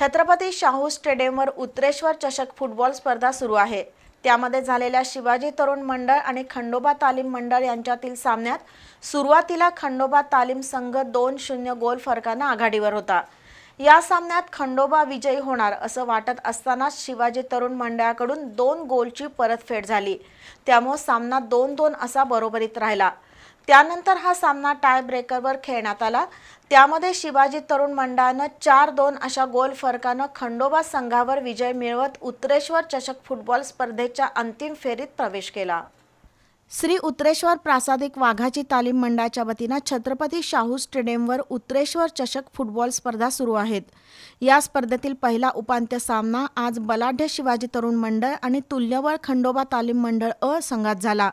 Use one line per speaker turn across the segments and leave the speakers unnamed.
छत्रपती शाहू स्टेडियमवर उत्रेश्वर चषक फुटबॉल स्पर्धा सुरू आहे. त्यामध्ये झालेल्या शिवाजी तरुण मंडळ आणि खंडोबा तालीम मंडळ यांच्यातील सामन्यात सुरुवातीला खंडोबा तालीम संघ दोन शून्य गोल फरकानं आघाडीवर होता. या सामन्यात खंडोबा विजयी होणार असं वाटत असतानाच शिवाजी तरुण मंडळाकडून दोन गोलची परतफेड झाली. त्यामुळे सामना दोन दोन असा बरोबरीत राहिला. त्यानंतर हा सामना टाय ब्रेकरवर खेळण्यात आला. त्यामध्ये शिवाजी तरुण मंडळानं चार दोन अशा गोल फरकानं खंडोबा संघावर विजय मिळवत उत्तरेश्वर चषक फुटबॉल स्पर्धेच्या अंतिम फेरीत प्रवेश केला. श्री उत्तरेश्वर प्रासादिक वाघाची तालीम मंडळाच्या वतीनं छत्रपती शाहू स्टेडियमवर उत्तरेश्वर चषक फुटबॉल स्पर्धा सुरू आहेत. या स्पर्धेतील पहिला उपांत्य सामना आज बलाढ्य शिवाजी तरुण मंडळ आणि तुल्यवळ खंडोबा तालीम मंडळ अ संघात झाला.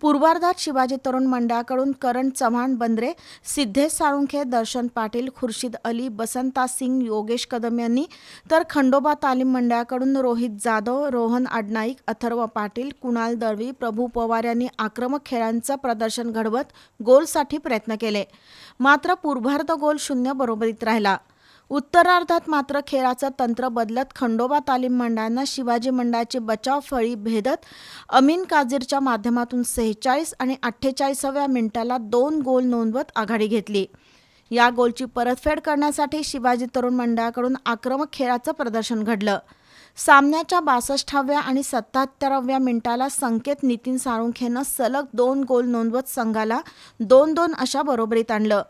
पूर्वार्धात शिवाजी तरुण मंडळाकडून करण चव्हाण बंद्रे सिद्धेश साळुंखे दर्शन पाटील खुर्शीद अली बसंता सिंग योगेश कदम यांनी तर खंडोबा तालीम मंडळाकडून रोहित जाधव रोहन आडनाईक अथर्व पाटील कुणाल दळवी प्रभू पवार यांनी आक्रमक खेळांचं प्रदर्शन घडवत गोलसाठी प्रयत्न केले. मात्र पूर्वार्ध गोल शून्य बरोबरीत राहिला. उत्तरार्धात मात्र खेळाचं तंत्र बदलत खंडोबा तालीम मंडळानं शिवाजी मंडळाची बचाव फळी भेदत अमीन काझीरच्या माध्यमातून सेहेचाळीस आणि अठ्ठेचाळीसाव्या मिनिटाला दोन गोल नोंदवत आघाडी घेतली. या गोलची परतफेड करण्यासाठी शिवाजी तरुण मंडळाकडून आक्रमक खेळाचं प्रदर्शन घडलं. सामन्याच्या बासष्टाव्या आणि सत्याहत्तराव्या मिनिटाला संकेत नितीन साळुंखेनं सलग दोन गोल नोंदवत संघाला दोन दोन अशा बरोबरीत आणलं.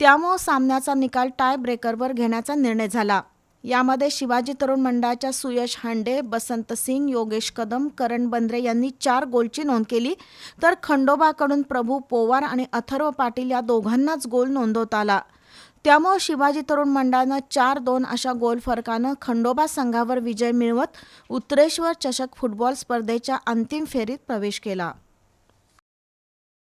त्यामुळं सामन्याचा निकाल टाय ब्रेकरवर घेण्याचा निर्णय झाला. यामध्ये शिवाजी तरुण मंडळाच्या सुयश हांडे बसंत सिंग योगेश कदम करण बंद्रे यांनी चार गोलची नोंद केली. तर खंडोबाकडून प्रभू पोवार आणि अथर्व पाटील या दोघांनाच गोल नोंदवता आला. त्यामुळे शिवाजी तरुण मंडळानं चार दोन अशा गोल फरकानं खंडोबा संघावर विजय मिळवत उत्तरेश्वर चषक फुटबॉल स्पर्धेच्या अंतिम फेरीत प्रवेश केला.